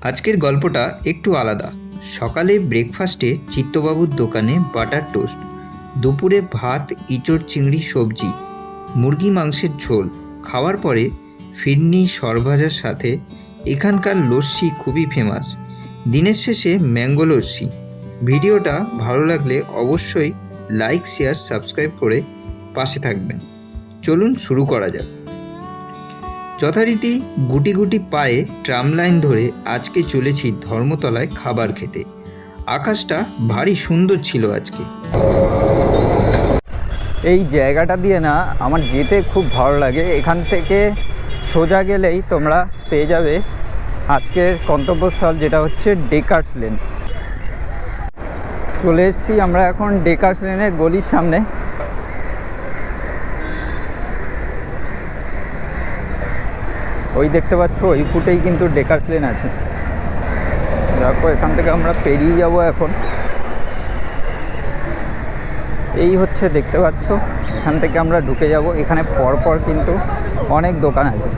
আজকের গল্পটা একটু আলাদা। সকালে ব্রেকফাস্টে চিত্তবাবুর দোকানে বাটার টোস্ট দুপুরে ভাত, ইঁচড় চিংড়ি সবজি, মুরগি মাংসের ঝোল, খাওয়ার পরে ফিরনি সরভাজার সাথে। এখানকার লস্যি খুবই ফেমাস দিনের শেষে ম্যাঙ্গো লস্যি। ভিডিওটা ভালো লাগলে অবশ্যই লাইক শেয়ার সাবস্ক্রাইব করে পাশে থাকবেন। চলুন শুরু করা যাক। যথারীতি গুটি গুটি পায়ে ট্রাম লাইন ধরে আজকে চলেছি ধর্মতলায় খাবার খেতে। আকাশটা ভারী সুন্দর ছিল আজকে। এই জায়গাটা দিয়ে না আমার যেতে খুব ভালো লাগে। এখান থেকে সোজা গেলেই তোমরা পেয়ে যাবে আজকের গন্তব্যস্থল যেটা হচ্ছে ডেকার্স লেন। চলে এসেছি আমরা এখন ডেকার্স লেনের গলির সামনে। ওই দেখতে পাচ্ছ, ওই ফুটেই কিন্তু ডেকার্স লেন আছে। দেখো, এখান থেকে আমরা পেরিয়ে যাব এখন। এই হচ্ছে দেখতে পাচ্ছ, এখান থেকে আমরা ঢুকে যাব। এখানে পরপর কিন্তু অনেক দোকান আছে।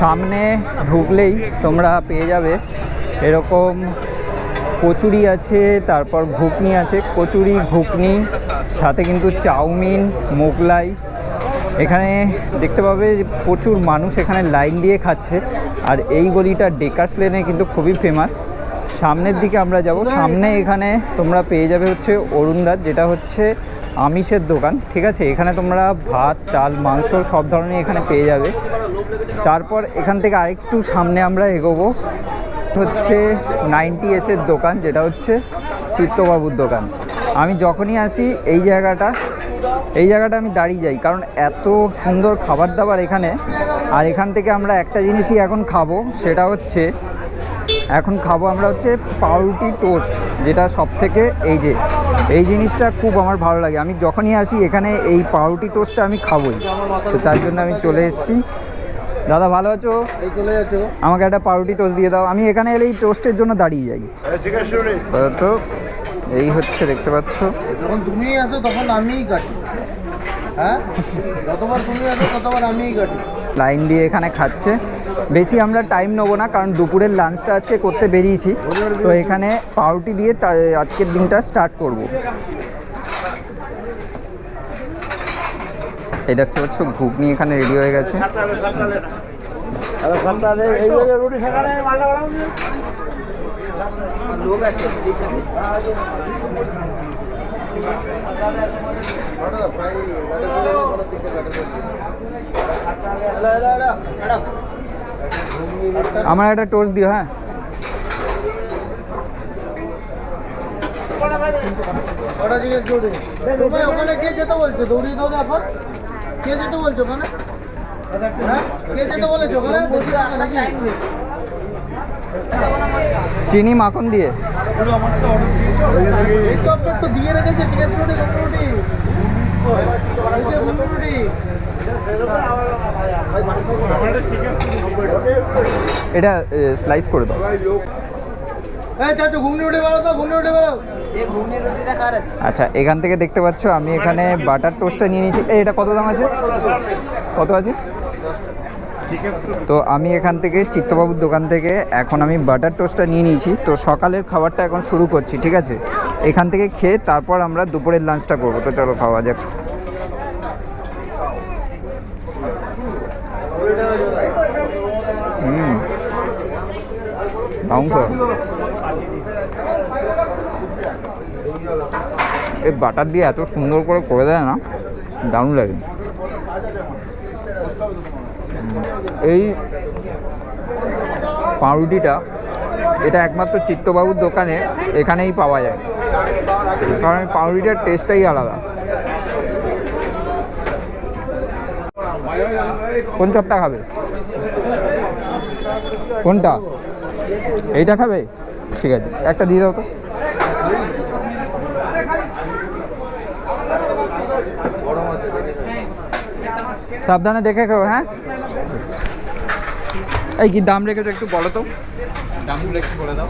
সামনে ঢুকলেই তোমরা পেয়ে যাবে এরকম কচুরি আছে, তারপর ঘুগনি আছে। কচুরি, ঘুগনি, সাথে কিন্তু চাউমিন, মোগলাই এখানে দেখতে পাবে প্রচুর মানুষ এখানে লাইন দিয়ে খাচ্ছে। আর এই গলিটা ডেকার্স লেনে কিন্তু খুবই ফেমাস সামনের দিকে আমরা যাব। সামনে এখানে তোমরা পেয়ে যাবে হচ্ছে অরুণদার যেটা হচ্ছে আমিষের দোকান। ঠিক আছে? এখানে তোমরা ভাত, চাল, মাংস সব ধরনের এখানে পেয়ে যাবে। তারপর এখান থেকে আরেকটু সামনে আমরা এগোবো। হচ্ছে নাইনটি এসের দোকান, যেটা হচ্ছে চিত্তবাবুর দোকান। আমি যখনই আসি, এই জায়গাটা এই জায়গাটা আমি দাঁড়িয়ে যাই কারণ এত সুন্দর খাবার দাবার এখানে। আর এখান থেকে আমরা একটা জিনিসই এখন খাব সেটা হচ্ছে এখন খাব আমরা হচ্ছে পাউরুটি টোস্ট যেটা সব থেকে এই যে এই জিনিসটা খুব আমার ভালো লাগে। আমি যখনই আসি এখানে এই পাউরুটি টোস্টটা আমি খাবোই। তো তার জন্য আমি চলে এসেছি। দাদা ভালো আছো? চলে আমাকে একটা পাউরুটি টোস্ট দিয়ে দাও। আমি এখানে এলে এই টোস্টের জন্য দাঁড়িয়ে যাই। তো এই হচ্ছে দেখতে পাচ্ছ? যখন তুমি আসো তখন আমিই কাটি। হ্যাঁ? লাইন দিয়ে এখানে খাচ্ছে। বেশি আমরা টাইম নেব না, কারণ দুপুরের লাঞ্চটা আজকে করতে বেরিয়েছি। তো এখানে পাউরুটি দিয়ে আজকের দিনটা স্টার্ট করব। এই দেখতে পাচ্ছ, ঘুগনি এখানে রেডি হয়ে গেছে। আরে সপ্তাহে আমার একটা টোস্ট দিও হ্যাঁ? ওটা জিজ্ঞেস করে দিন। ওখানে কে যেতে বলছে? দৌড়িয়ে দৌড়ে এখন কে যেতে বলছো ওখানে? হ্যাঁ? কে যেতে বলেছ ওখানে? বলছি নাকি? চিনি মাখন দিয়ে। তো আপনার তো দিয়ে রেখেছে চিকেন রুটি এই এটা স্লাইস করে দাও। এই চাচু রুটি বেরো তো ঘুগনি আচ্ছা এখান থেকে দেখতে পাচ্ছ আমি এখানে বাটার টোস্টটা নিয়ে নিয়েছি। এটা কত দাম আছে? কত আছে? তো আমি এখান থেকে চিত্তবাবুর দোকান থেকে এখন আমি বাটার টোস্টটা নিয়ে নিয়েছি। তো সকালের খাবারটা এখন শুরু করছি, ঠিক আছে? এখান থেকে খেয়ে তারপর আমরা দুপুরের লাঞ্চটা করব। তো চলো খাওয়া যাক। এই বাটার দিয়ে এত সুন্দর করে করে দেয় না? দারুণ লাগে। এই পাউরুটিটা, এটা একমাত্র চিত্তবাবুর দোকানে এখানেই পাওয়া যায়। কারণ পাউরুটিটার টেস্টটাই আলাদা। কোন চপটা খাবে? কোনটা? এইটা খাবে? ঠিক আছে, একটা দিয়ে দাও তো। সাবধানে দেখে খেও হ্যাঁ? এই কি দাম রেখেছো একটু বলো তো? দামগুলো একটু বলে দাও।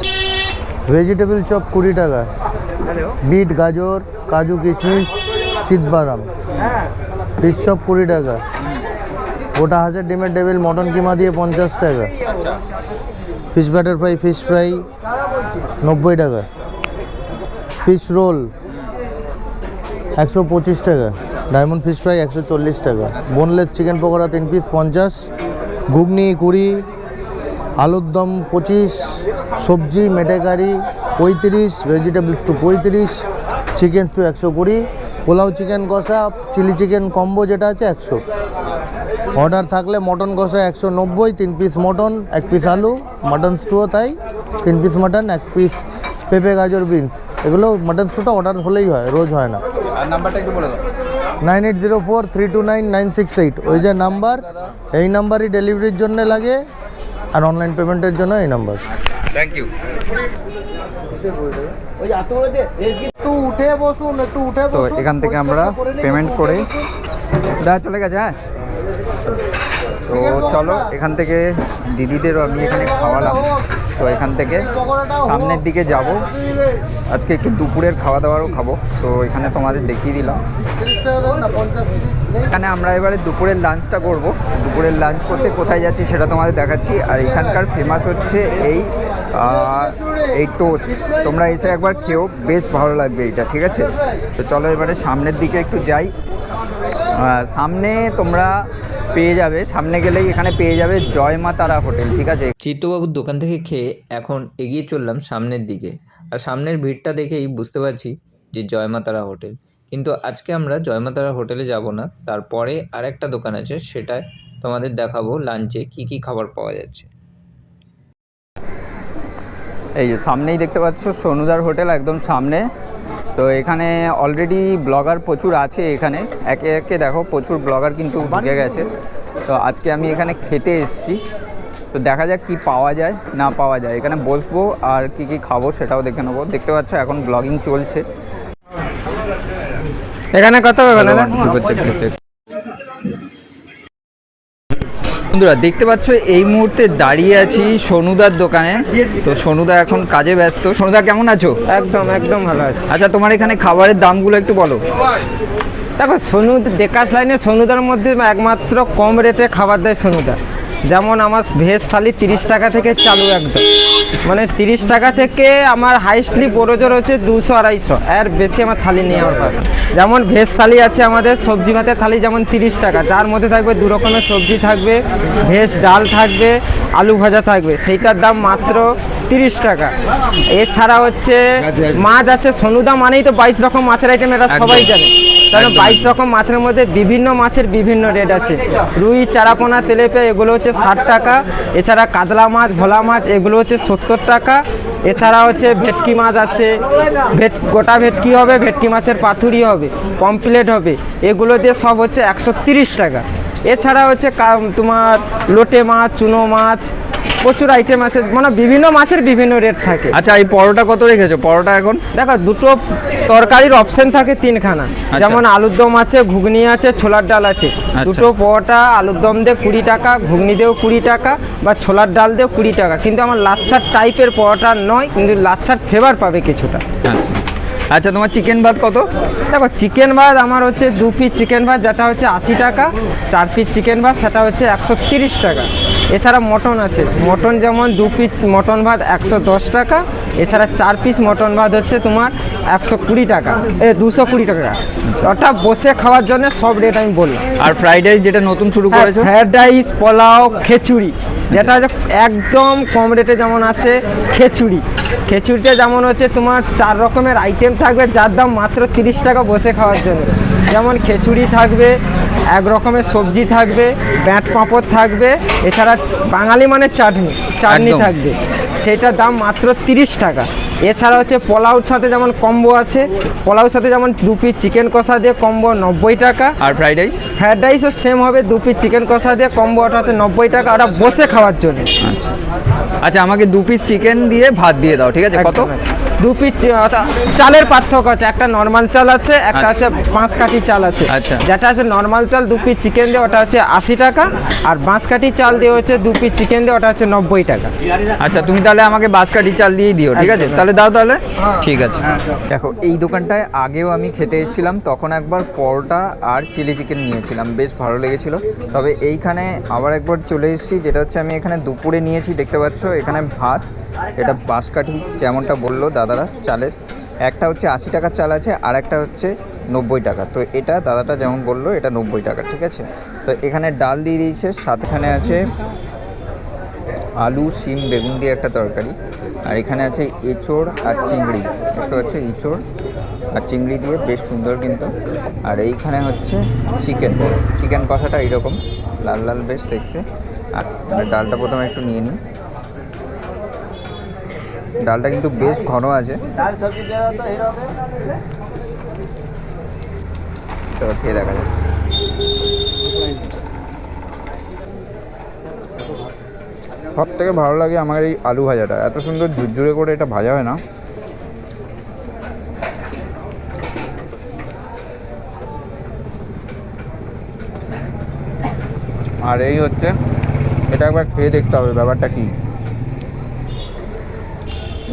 ভেজিটেবল চপ কুড়ি টাকা। বিট গাজর কাজু কিশমিশ চিতবাদাম। ফিশ চপ কুড়ি টাকা। গোটা হাজার ডিমের টেবিল মটন কিমা দিয়ে পঞ্চাশ টাকা। Fish batter fry fish fry নব্বই টাকা। ফিশ রোল একশো পঁচিশ টাকা। ডায়মন্ড ফিশ ফ্রাই একশো চল্লিশ টাকা। বোনলেস চিকেন পকোড়া তিন পিস পঞ্চাশ। ঘুগনি কুড়ি আলুর দম পঁচিশ, সবজি মেটেকারি পঁয়ত্রিশ ভেজিটেবলস টু পঁয়ত্রিশ চিকেন টু একশো কুড়ি, পোলাও চিকেন কষা চিলি চিকেন কম্বো যেটা আছে একশো। অর্ডার থাকলে মটন কষা একশো নব্বই, তিন পিস মটন, এক পিস আলু মাটন স্টুও তাই, তিন পিস মাটন এক পিস পেঁপে, গাজর বিনস এগুলো মাটন স্টুটা অর্ডার হলেই হয়, রোজ হয় না। নাম্বারটা একটু বলে দাও। Nine eight zero four three two nine nine six eight. ওই যে নাম্বার এই নাম্বারই ডেলিভারির জন্য লাগে আর অনলাইন পেমেন্টের জন্য এই নাম্বার। থ্যাংক ইউ একটু উঠে বসুন একটু উঠে তো এখান থেকে আমরা পেমেন্ট করে দা চলে গেছে হ্যাঁ? তো চলো এখান থেকে দিদিদেরও আমি এখানে খাওয়ালাম। তো এখান থেকে সামনের দিকে যাব। আজকে একটু দুপুরের খাওয়া দাওয়ারও খাব। তো এখানে তোমাদের দেখিয়ে দিলাম। এখানে আমরা এবারে দুপুরের লাঞ্চটা করব। দুপুরের লাঞ্চ করতে কোথায় যাচ্ছি সেটা তোমাদের দেখাচ্ছি। আর এখানকার ফেমাস হচ্ছে এই এই টোস্ট তোমরা এসে একবার খেও বেশ ভালো লাগবে এইটা, ঠিক আছে? তো চলো এবারে সামনের দিকে একটু যাই। সামনে তোমরা পেয়ে যাবে। সামনে গেলেই এখানে পেয়ে যাবে জয় মা তারা হোটেল ঠিক আছে? চিত্তবাবুর দোকান থেকে খেয়ে এখন এগিয়ে চললাম সামনের দিকে। আর সামনের ভিড়টা দেখেই বুঝতে পারছি যে জয়মা তারা হোটেল। কিন্তু আজকে আমরা জয়মা তারা হোটেলে যাব না। তারপরে আর একটা দোকান আছে সেটায় তোমাদের দেখাবো লাঞ্চে কি কি খাবার পাওয়া যাচ্ছে। এই যে সামনেই দেখতে পাচ্ছ সোনুদার হোটেল একদম সামনে। তো এখানে অলরেডি ব্লগার প্রচুর আছে এখানে। একে একে দেখো প্রচুর ব্লগার কিন্তু ঢুকে গেছে। তো আজকে আমি এখানে খেতে এসেছি। তো দেখা যাক কি পাওয়া যায় না পাওয়া যায়। এখানে বসবো আর কি কি খাব সেটাও দেখে নেব। দেখতে পাচ্ছ এখন ব্লগিং চলছে। এখানে কত বন্ধুরা দেখতে পাচ্ছ এই মুহূর্তে দাঁড়িয়ে আছি সোনুদার দোকানে। তো সনুদা এখন কাজে ব্যস্ত। সনুদা কেমন আছো? একদম একদম ভালো আছে। আচ্ছা তোমার এখানে খাবারের দামগুলো একটু বলো। দেখো সোনু বেকাশ লাইনে সোনুদার মধ্যে একমাত্র কম রেটে খাবার দেয় সোনুদা। যেমন আমার ভেজ থালি তিরিশ টাকা থেকে চালু একদম। মানে তিরিশ টাকা থেকে আমার হাইস্টলি বড় জোর হচ্ছে দুশো আড়াইশো। এর বেশি আমার থালি নেই আমার পাশে। যেমন ভেজ থালি আছে আমাদের সবজি ভাতের থালি যেমন তিরিশ টাকা। যার মধ্যে থাকবে দু রকমের সবজি থাকবে ভেজ ডাল থাকবে আলু ভাজা থাকবে। সেইটার দাম মাত্র তিরিশ টাকা। এছাড়া হচ্ছে মাছ আছে সোনুদা মানেই তো বাইশ রকম মাছের আইটেম এটা সবাই জানে। কারণ বাইশ রকম মাছের মধ্যে বিভিন্ন মাছের বিভিন্ন রেট আছে। রুই চারাপোনা তেলেপিয়া এগুলো হচ্ছে ষাট টাকা। এছাড়া কাতলা মাছ ভোলা মাছ এগুলো হচ্ছে সত্তর টাকা। এছাড়া হচ্ছে ভেটকি মাছ আছে। ভেট গোটা ভেটকি হবে ভেটকি মাছের পাথুরি হবে পমপ্লেট হবে। এগুলো দিয়ে সব হচ্ছে একশো তিরিশ টাকা। এছাড়া হচ্ছে তোমার লোটে মাছ চুনো মাছ প্রচুর আইটেম আছে মানে বিভিন্ন মাছের বিভিন্ন রেট থাকে। আচ্ছা এই পরোটা কত রেখেছো? পরোটা এখন? দেখো দুটো তরকারির অপশন থাকে তিনখানা। যেমন আলুর দম আছে ঘুগনি আছে ছোলার ডাল আছে। আচ্ছা। দুটো পরোটা আলুর দম দিয়ে কুড়ি টাকা ঘুগনি দিয়েও কুড়ি টাকা বা ছোলার ডাল দিয়েও কুড়ি টাকা। কিন্তু আমার লাচ্ছার টাইপের পরোটা নয় কিন্তু লাচ্ছার ফ্লেভার পাবে কিছুটা। আচ্ছা। আচ্ছা তোমার চিকেন ভাত কত? দেখো চিকেন ভাত আমার হচ্ছে দু পিস চিকেন ভাত যেটা হচ্ছে আশি টাকা। চার পিস চিকেন ভাত সেটা হচ্ছে একশো তিরিশ টাকা। এছাড়া মটন আছে। মটন যেমন দু পিস মটন ভাত একশো দশ টাকা এছাড়া চার পিস মটন ভাত হচ্ছে তোমার একশো কুড়ি টাকা। এ দুশো কুড়ি টাকা। ওটা বসে খাওয়ার জন্য সব রেট আমি বললাম। আর ফ্রাইড রাইস যেটা নতুন শুরু করেছ? ফ্রায়েড রাইস পোলাও খিচুড়ি যেটা হচ্ছে একদম কম রেটে যেমন আছে খিচুড়ি। খিচুড়িটা যেমন হচ্ছে তোমার চার রকমের আইটেম থাকবে যার দাম মাত্র তিরিশ টাকা বসে খাওয়ার জন্য। যেমন খিচুড়ি থাকবে এক রকমের সবজি থাকবে ব্যাট পাঁপড় থাকবে এছাড়া বাঙালি মানে চাটনি চাটনি থাকবে। সেটার দাম মাত্র তিরিশ টাকা। এছাড়া হচ্ছে পোলাওর সাথে যেমন কম্বো আছে পোলাওর সাথে যেমন দু পিস চিকেন কষা দিয়ে কম্বো নব্বই টাকা। আর ফ্রাইড রাইস ফ্রায়েড রাইসও সেম হবে দু পিস চিকেন কষা দিয়ে কম্বো ওটা হচ্ছে নব্বই টাকা ওটা বসে খাওয়ার জন্য। আচ্ছা। আচ্ছা আমাকে দু পিস চিকেন দিয়ে ভাত দিয়ে দাও ঠিক আছে? কত? দু পিস চালের পার্থক্য আছে একটা নর্মাল চাল আছে একটা হচ্ছে বাঁশকাঠি চাল আছে। আচ্ছা। যেটা আছে নর্মাল চাল দু পিস চিকেন দিয়ে ওটা হচ্ছে আশি টাকা আর বাঁশকাঠি চাল দিয়ে হচ্ছে দু পিস চিকেন দিয়ে ওটা হচ্ছে নব্বই টাকা। আচ্ছা তুমি তাহলে আমাকে বাসকাঠি চাল দিয়েই দিও ঠিক আছে? তাহলে করে দাও তাহলে? ঠিক আছে। দেখো এই দোকানটায় আগেও আমি খেতে এসেছিলাম তখন একবার পরোটা আর চিলি চিকেন নিয়েছিলাম বেশ ভালো লেগেছিল। তবে এইখানে আবার একবার চলে এসেছি যেটা হচ্ছে আমি এখানে দুপুরে নিয়েছি দেখতে পাচ্ছ এখানে ভাত এটা বাঁশকাঠি যেমনটা বলল দাদারা চালের। একটা হচ্ছে আশি টাকার চাল আছে আর একটা হচ্ছে নব্বই টাকা। তো এটা দাদাটা যেমন বলল এটা নব্বই টাকা ঠিক আছে? তো এখানে ডাল দিয়ে দিয়েছে সাতখানে আছে আলু শিম বেগুন দিয়ে একটা তরকারি। আর এখানে আছে এঁচোড় আর চিংড়ি। দেখতে পাচ্ছ এঁচোড় আর চিংড়ি দিয়ে বেশ সুন্দর কিন্তু। আর এইখানে হচ্ছে চিকেন চিকেন কষাটা এইরকম লাল লাল বেশ দেখতে। আর ডালটা প্রথমে একটু নিয়ে নিই। ডালটা কিন্তু বেশ ঘন আছে। তো খেয়ে দেখা যাক। সব থেকে ভালো লাগে আমার এই আলু ভাজাটা। এত সুন্দর ঝুরঝুরে করে এটা ভাজা হয় না। আর এই হচ্ছে, এটা একবার খেয়ে দেখতে হবে ব্যাপারটা কি।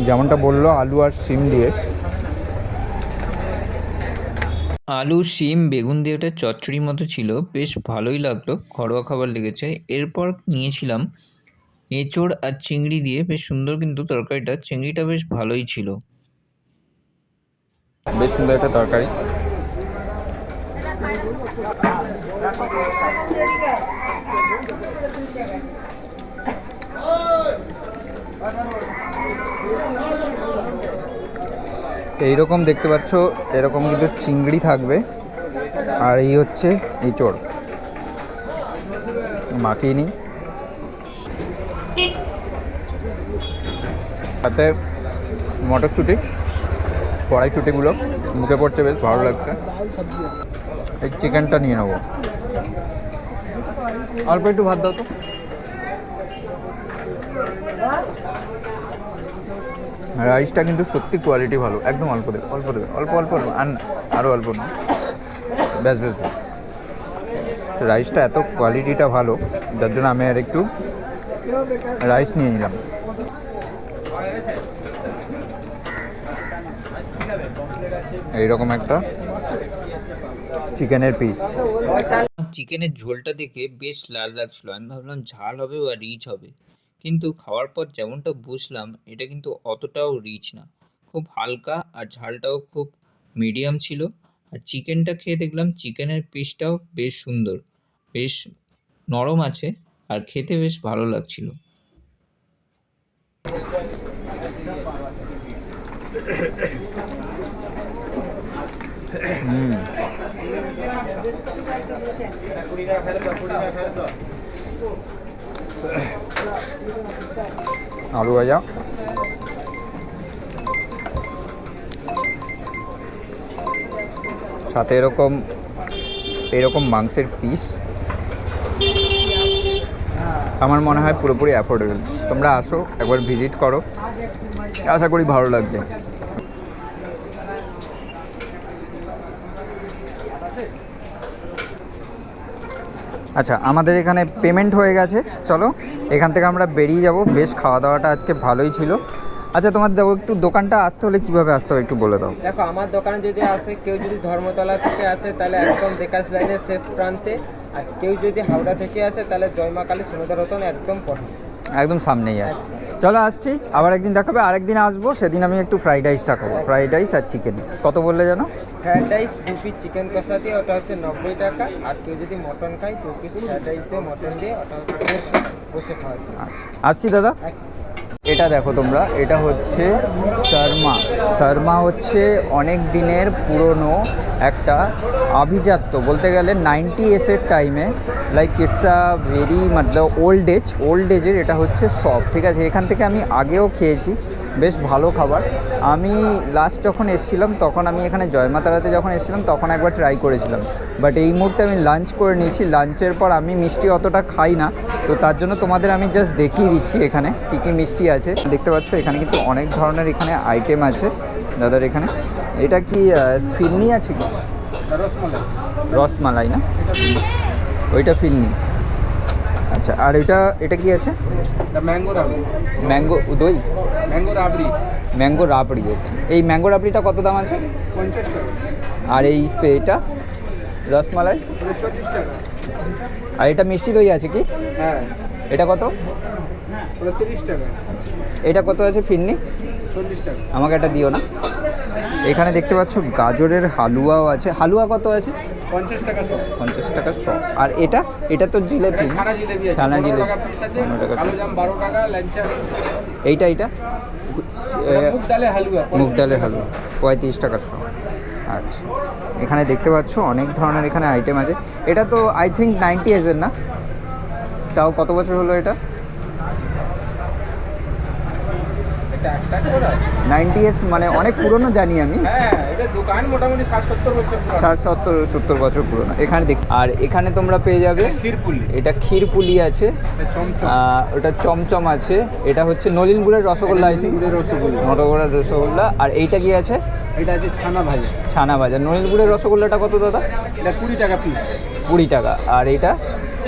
যেমনটা বলল, আলু আর শিম দিয়ে। আলু, শিম, বেগুন দিয়ে একটা চচ্চড়ির মতো ছিল। বেশ ভালোই লাগল, ঘরোয়া খাবার লেগেছে। এরপর নিয়েছিলাম এঁচোড় আর চিংড়ি দিয়ে বেশ সুন্দর কিন্তু তরকারিটা। চিংড়িটা বেশ ভালোই ছিল। বেশ সুন্দর একটা তরকারি। এইরকম দেখতে পাচ্ছ, এরকম কিন্তু চিংড়ি থাকবে। আর এই হচ্ছে এঁচড়। মাখিয়ে নিই। সাথে মটরশুঁটি কড়াইশুঁটিগুলো মুখে পড়ছে বেশ, ভালো লাগছে। এই চিকেনটা নিয়ে নেব। অল্প একটু ভাত দাও তো। রাইসটা কিন্তু সত্যি কোয়ালিটি ভালো। একদম অল্প দেবে অল্প দেবে, অল্প অল্প অল্প, আর আরও অল্প না। ব্যাস ব্যাস রাইসটা এত কোয়ালিটিটা ভালো, যার জন্য আমি আর একটু রাইস নিয়ে নিলাম। এইরকম একটা চিকেনের পিস চিকেনের ঝোলটা দেখে বেশ লাল লাগছিল। আমি ভাবলাম ঝাল হবে বা রিচ হবে। কিন্তু খাওয়ার পর যেমনটা বুঝলাম, এটা কিন্তু অতটাও রিচ না। খুব হালকা আর ঝালটাও খুব মিডিয়াম ছিল। আর চিকেনটা খেয়ে দেখলাম চিকেনের পিসটাও বেশ সুন্দর, বেশ নরম আছে আর খেতে বেশ ভালো লাগছিল। আলু ভাজা সাথে এরকম এরকম মাংসের পিস আমার মনে হয় পুরোপুরি অ্যাফোর্ডেবল তোমরা আসো, একবার ভিজিট করো। আশা করি ভালো লাগবে। আচ্ছা আমাদের এখানে পেমেন্ট হয়ে গেছে। চলো এখান থেকে আমরা বেরিয়ে যাব। বেশ খাওয়া দাওয়াটা আজকে ভালোই ছিল। আচ্ছা তোমার দেখো একটু দোকানটা আসতে হলে কীভাবে আসতে হবে একটু বলে দাও। দেখো আমার দোকানে যদি আসে কেউ যদি ধর্মতলা থেকে আসে তাহলে একদম বিকাশ লাইনের শেষ প্রান্তে। আর কেউ যদি হাওড়া থেকে আসে তাহলে জয়মা কালী সমুদ্র রতন একদম পড়ে একদম সামনেই আছে। চলো আসছি। আবার একদিন দেখাবে আরেকদিন আসব। সেদিন আমি একটু ফ্রাইড রাইসটা খাব। ফ্রাইড রাইস আর চিকেন কত বললে জানো? ফ্রাইড রাইস দু পিস চিকেন কষা দিয়ে ওটা হচ্ছে নব্বই টাকা। আর কেউ যদি মটন খায় দু পিস ফ্রাইড রাইস দিয়ে মটন দিয়ে ওটা হচ্ছে বসে জন্য। আচ্ছা আসছি দাদা। এটা দেখো তোমরা এটা হচ্ছে শর্মা। শর্মা হচ্ছে অনেক দিনের পুরনো একটা আভিজাত্য। বলতে গেলে নাইনটি এসের টাইমে লাইক ইটস আ ভেরি মতলব ওল্ড এজ ওল্ড এজের এটা হচ্ছে সব ঠিক আছে এখান থেকে আমি আগেও খেয়েছি। বেশ ভালো খাবার। আমি লাস্ট যখন এসেছিলাম তখন আমি এখানে জয়মাতারাতে যখন এসেছিলাম তখন একবার ট্রাই করেছিলাম। বাট এই মুহূর্তে আমি লাঞ্চ করে নিয়েছি। লাঞ্চের পর আমি মিষ্টি অতটা খাই না। তো তার জন্য তোমাদের আমি জাস্ট দেখিয়ে দিচ্ছি এখানে কী কী মিষ্টি আছে। দেখতে পাচ্ছ এখানে কিন্তু অনেক ধরনের এখানে আইটেম আছে দাদার এখানে। এটা কি ফিরনি আছে কি? রসমালাই। রসমালাই না? ওইটা ফিরনি। আচ্ছা আর এটা এটা কি আছে? এটা ম্যাঙ্গো রাবড়ি। ম্যাঙ্গো দই? ম্যাঙ্গো রাবড়ি। ম্যাঙ্গো রাবড়ি এটা। এই ম্যাঙ্গো রাবড়িটা কত দাম আছে? পঞ্চাশ টাকা। আর এই এটা রসমালাই? এটা চল্লিশ টাকা। আর এটা মিষ্টি দই আছে কি? হ্যাঁ। এটা কত? তিরিশ টাকা। এটা কত আছে ফিরনি? চল্লিশ টাকা। আমাকে একটা দিও না। এখানে দেখতে পাচ্ছ গাজরের হালুয়াও আছে। হালুয়া কত আছে? পঞ্চাশ টাকা সব পঞ্চাশ টাকা শ আর এটা? এটা তো জিলেপি। ছানা জিলেপি টাকা পিস আছে। পনেরো টাকা কালো জাম বারো টাকা ল্যাংচা। এইটা এইটা? মুগ ডালে হালুয়া। মুগ ডালের হালুয়া। পঁয়ত্রিশ টাকা শ আচ্ছা। এখানে দেখতে পাচ্ছ অনেক ধরনের এখানে আইটেম আছে। এটা তো আই থিঙ্ক নাইনটি এজের না? তাও কত বছর হলো এটা? এটা এক টাকা ওরা নাইনটি এস মানে অনেক পুরনো জানি আমি। হ্যাঁ এটা দোকান মোটামুটি ষাট সত্তর বছর পুরানো। বছর পুরনো। এখানে দেখ আর এখানে তোমরা পেয়ে যাবে ক্ষীরপুলি। এটা ক্ষীরপুলি আছে। এটা ওটা চমচম আছে। এটা হচ্ছে নলিন গুড়ের রসগোল্লা আই থিঙ্ক রসগোল্লা। নটগুড়ের রসগোল্লা। আর এইটা কি আছে? এটা আছে ছানা ভাজা। ছানা ভাজা। নলিন গুড়ের রসগোল্লাটা কত দাদা? এটা কুড়ি টাকা পিস কুড়ি টাকা। আর এইটা?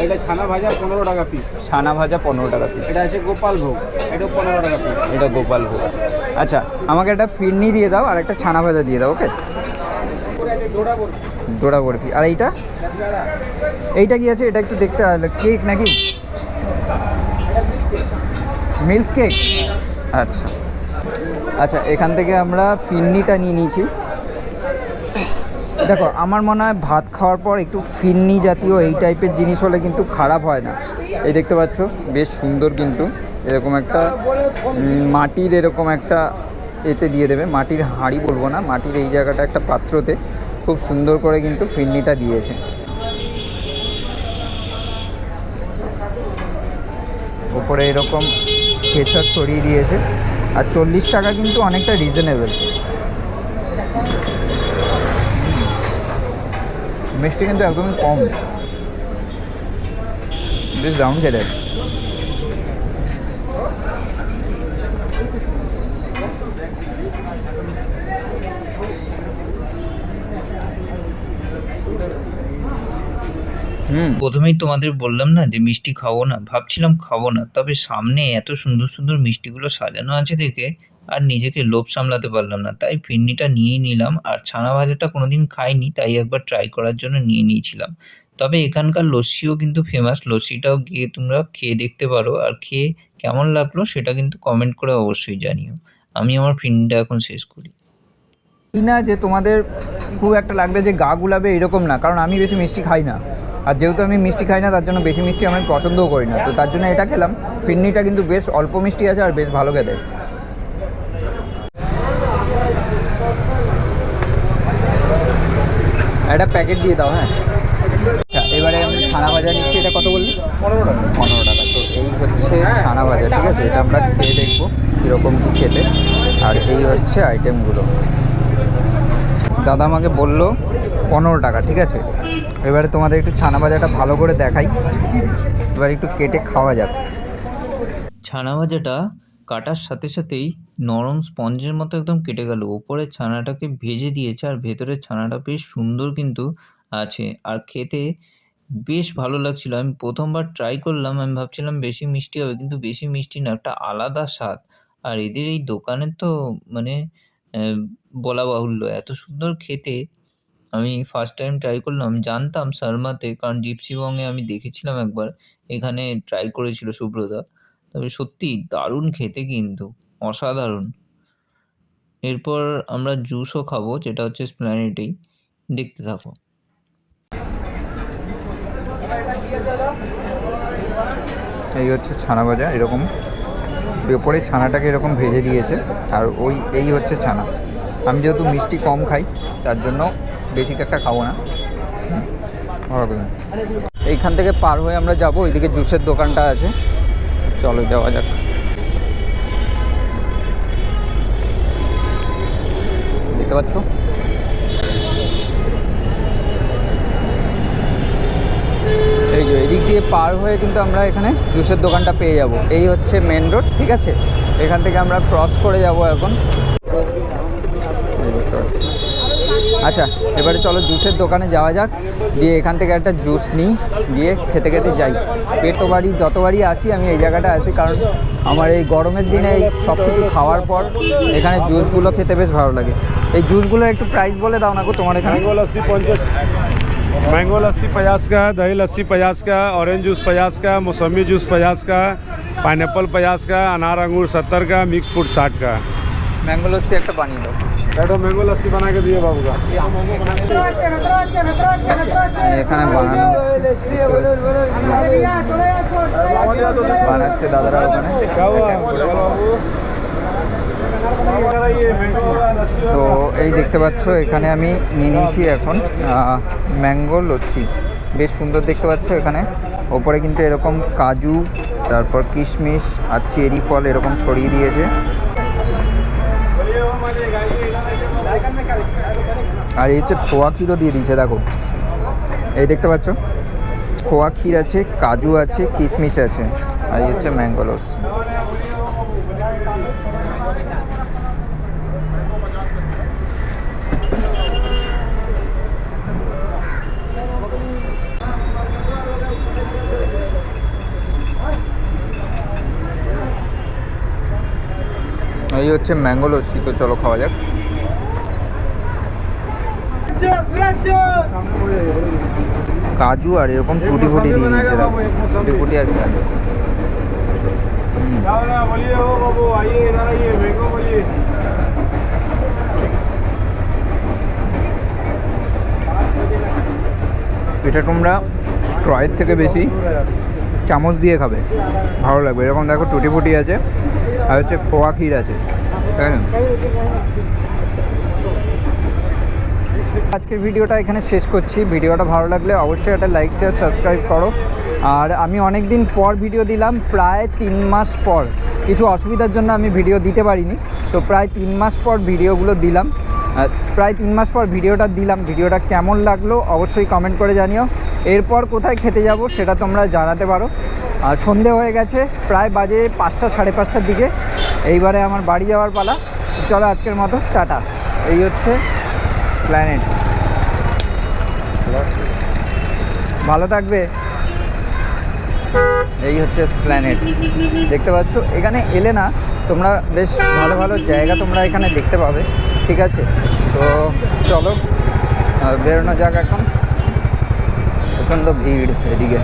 এটা ছানা ভাজা পনেরো টাকা পিস ছানা ভাজা পনেরো টাকা পিস এটা আছে গোপাল ভোগ এটাও পনেরো টাকা পিস এটা গোপাল ভোগ। আচ্ছা আমাকে একটা ফিরনি দিয়ে দাও আর একটা ছানা ভাজা দিয়ে দাও ওকে? জোড়া বরফি। আর এইটা? এইটা কি আছে? এটা একটু দেখতে কেক নাকি? মিল্ক কেক আচ্ছা। আচ্ছা এখান থেকে আমরা ফিরনিটা নিয়ে নিয়েছি। দেখো, আমার মনে হয় ভাত খাওয়ার পর একটু ফিন্নি জাতীয় এই টাইপের জিনিস হলে কিন্তু খারাপ হয় না। এই দেখতে পাচ্ছ? বেশ সুন্দর কিন্তু। এরকম একটা মাটির এরকম একটা এতে দিয়ে দেবে। মাটির হাঁড়ি বলব না, মাটির এই জায়গাটা একটা পাত্রতে খুব সুন্দর করে কিন্তু ফিন্নিটা দিয়েছে। উপরে এরকম কেশর ছড়িয়ে দিয়েছে। আর চল্লিশ টাকা কিন্তু অনেকটা রিজনেবল মিষ্টি কিন্তু একদমই কম। বেশ দারুণ খেতে। প্রথমেই তোমাদের বললাম না যে মিষ্টি খাব না, ভাবছিলাম খাব না, তবে সামনে এত সুন্দর সুন্দর মিষ্টিগুলো সাজানো আছে দেখে আর নিজেকে লোভ সামলাতে পারলাম না। তাই ফিরনিটা নিয়েই নিলাম আর ছানা ভাজাটা কোনোদিন খাইনি, তাই একবার ট্রাই করার জন্য নিয়ে নিয়েছিলাম। তবে এখানকার লস্যিও কিন্তু ফেমাস লস্যিটাও গিয়ে তোমরা খেয়ে দেখতে পারো আর খেয়ে কেমন লাগল সেটা কিন্তু কমেন্ট করে অবশ্যই জানিও। আমি আমার ফিরনিটা এখন শেষ করি। না যে তোমাদের খুব একটা লাগবে যে গা গুলাবে এরকম না, কারণ আমি বেশি মিষ্টি খাই না। আর যেহেতু আমি মিষ্টি খাই না, তার জন্য বেশি মিষ্টি আমি পছন্দও করি না। তো তার জন্য এটা খেলাম। ফিরনিটা কিন্তু বেশ অল্প মিষ্টি আছে আর বেশ ভালো খেতে। একটা প্যাকেট দিয়ে দাও হ্যাঁ। আচ্ছা, এবারে আমি ছানা ভাজা নিচ্ছি এটা কত বললি? পনেরো টাকা। পনেরো টাকা। তো এই হচ্ছে ছানা ভাজা ঠিক আছে? এটা আমরা খেয়ে দেখব কীরকম কী খেতে। আর এই হচ্ছে আইটেমগুলো। দাদা আমাকে বলল পনেরো টাকা ঠিক আছে? এবারে তোমাদের একটু ছানা ভাজাটা ভালো করে দেখাই। এবার একটু কেটে খাওয়া যাক। ছানা ভাজাটা কাটার সাথে সাথেই নরম স্পঞ্জের মতো একদম কেটে গেল। ওপরে ছানাটাকে ভেজে দিয়েছে আর ভেতরের ছানাটা বেশ সুন্দর কিন্তু আছে। আর খেতে বেশ ভালো লাগছিল। আমি প্রথমবার ট্রাই করলাম, আমি ভাবছিলাম বেশি মিষ্টি হবে কিন্তু বেশি মিষ্টি না, একটা আলাদা স্বাদ। আর এদের এই দোকানের তো মানে বলা বাহুল্য। এত সুন্দর খেতে আমি ফার্স্ট টাইম ট্রাই করলাম। জানতাম শর্মাতে, কারণ জিপসি আমি দেখেছিলাম একবার। এখানে ট্রাই করেছিল সুব্রতা। তবে সত্যি দারুণ খেতে কিন্তু, অসাধারণ। এরপর আমরা জুসও খাব, যেটা হচ্ছে স্প্ল্যানেটেই দেখতে থাকো। এই হচ্ছে ছানা ভাজা, এরকম। ওপরে ছানাটাকে এরকম ভেজে দিয়েছে, আর ওই, এই হচ্ছে ছানা। আমি যেহেতু মিষ্টি কম খাই, তার জন্য বেশি একটা খাব না। এইখান থেকে পার হয়ে আমরা যাব, ওইদিকে জুসের দোকানটা আছে। চলো যাওয়া যাক। দেখতে পাচ্ছ? এই যে, এদিক দিয়ে পার হয়ে কিন্তু আমরা এখানে জুসের দোকানটা পেয়ে যাব। এই হচ্ছে মেন রোড ঠিক আছে? এখান থেকে আমরা ক্রস করে যাব এখন। দেখতে পাচ্ছ। আচ্ছা এবারে চলো জুসের দোকানে যাওয়া যাক দিয়ে এখান থেকে একটা জুস নিই দিয়ে খেতে খেতে যাই পেটোবাড়ি যতবারই আসি আমি এই জায়গাটা আসি কারণ আমার এই গরমের দিনে এই সব কিছু খাওয়ার পর এখানে জুসগুলো খেতে বেশ ভালো লাগে এই জুসগুলোর একটু প্রাইস বলে দাও না গো তোমার এখানে मैंगो लस्सी पचास मैंगो लस्सी पचास का है दही लस्सी पचास का ऑरेंज जूस पचास का मौसमी जूस पचास का पाइनएप्पल पचास का अनार अंगूर सत्तर का मिक्स फ्रूट साठ का ম্যাঙ্গো লস্যি একটা বানিয়ে দাও। একটা ম্যাঙ্গো লস্যি বানাকে দিয়ে বাবুকা এখানে বানানো। বানাচ্ছে দাদারা ওখানে। তো এই দেখতে পাচ্ছ এখানে আমি নিয়ে নিয়েছি এখন ম্যাঙ্গো লস্যি বেশ সুন্দর দেখতে পাচ্ছ এখানে। ওপরে কিন্তু এরকম কাজু তারপর কিশমিশ আর চেরি ফল এরকম ছড়িয়ে দিয়েছে। আর এই হচ্ছে খোয়া ক্ষীরও দিয়ে দিয়েছে, দেখো। এই দেখতে পাচ্ছ? খোয়া ক্ষীর আছে, কাজু আছে, কিশমিশ আছে, আর এই হচ্ছে ম্যাঙ্গো লস্যি এই হচ্ছে ম্যাঙ্গো তো চলো খাওয়া যাক। কাজু আর এরকম টুটি ফুটি দিয়ে নিচ্ছে টুটি ফুটি আর এটা তোমরা স্ট্রয়ের থেকে বেশি চামচ দিয়ে খাবে। ভালো লাগবে। এরকম দেখো টুটি ফুটি আছে। আর হচ্ছে খোয়া ক্ষীর আছে। হ্যাঁ আজকের ভিডিওটা এখানে শেষ করছি। ভিডিওটা ভালো লাগলে অবশ্যই একটা লাইক শেয়ার সাবস্ক্রাইব করো। আর আমি অনেক দিন পর ভিডিও দিলাম, প্রায় তিন মাস পর। কিছু অসুবিধার জন্য আমি ভিডিও দিতে পারিনি। তো প্রায় তিন মাস পর ভিডিওগুলো দিলাম। প্রায় তিন মাস পর ভিডিওটা দিলাম। ভিডিওটা কেমন লাগল অবশ্যই কমেন্ট করে জানিও। এরপর কোথায় খেতে যাব সেটা তোমরা জানাতে পারো। আর সন্ধে হয়ে গেছে, প্রায় বাজে পাঁচটা, সাড়ে পাঁচটার দিকে। এইবারে আমার বাড়ি যাওয়ার পালা। চলো আজকের মতো, টাটা। এই হচ্ছে প্ল্যানেট ভালো থাকবে? এই হচ্ছে স্প্ল্যানেট দেখতে পাচ্ছ, এখানে এলে না, তোমরা বেশ ভালো ভালো জায়গা তোমরা এখানে দেখতে পাবে, ঠিক আছে? তো চলো বেরোনো যাক এখন। প্রচণ্ড ভিড় এদিকে।